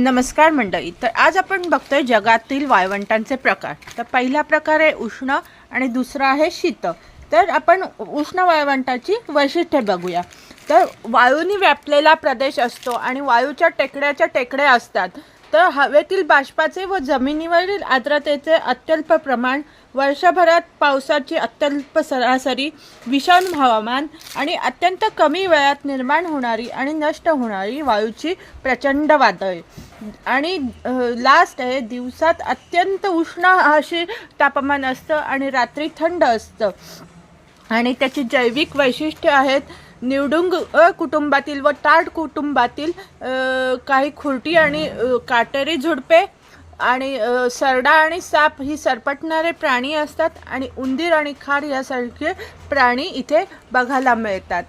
नमस्कार मंडळी. तर आज आपण बघतोय जगातील वाळवंटांचे प्रकार. तर पहिला प्रकार आहे उष्ण आणि दुसरा आहे शीत. तर आपण उष्ण वाळवंटाची वैशिष्ट्ये बघूया. तर वायूने व्यापलेला प्रदेश असतो आणि वायूच्या टेकड्याच्या टेकड्या असतात. तर हवेतील बाष्पाचे व जमिनीवरील आर्द्रतेचे अत्यल्प प्रमाण वर्षभरात पावसाची अत्यल्प सरासरी विषम हवामान आणि अत्यंत कमी वेळात निर्माण होणारी आणि नष्ट होणारी वायूची प्रचंड वादळे. आणि लास्ट आहे दिवसात अत्यंत उष्ण अशी तापमान असतं आणि रात्री थंड असतं. आणि त्याची जैविक वैशिष्ट्य आहेत निवडुंग कुटुंबातील व टाट कुटुंबातील काही खुर्टी आणि काटेरी झुडपे आणि सरडा आणि साप ही सरपटणारे प्राणी असतात आणि उंदीर आणि खार यासारखे प्राणी इथे बघायला मिळतात.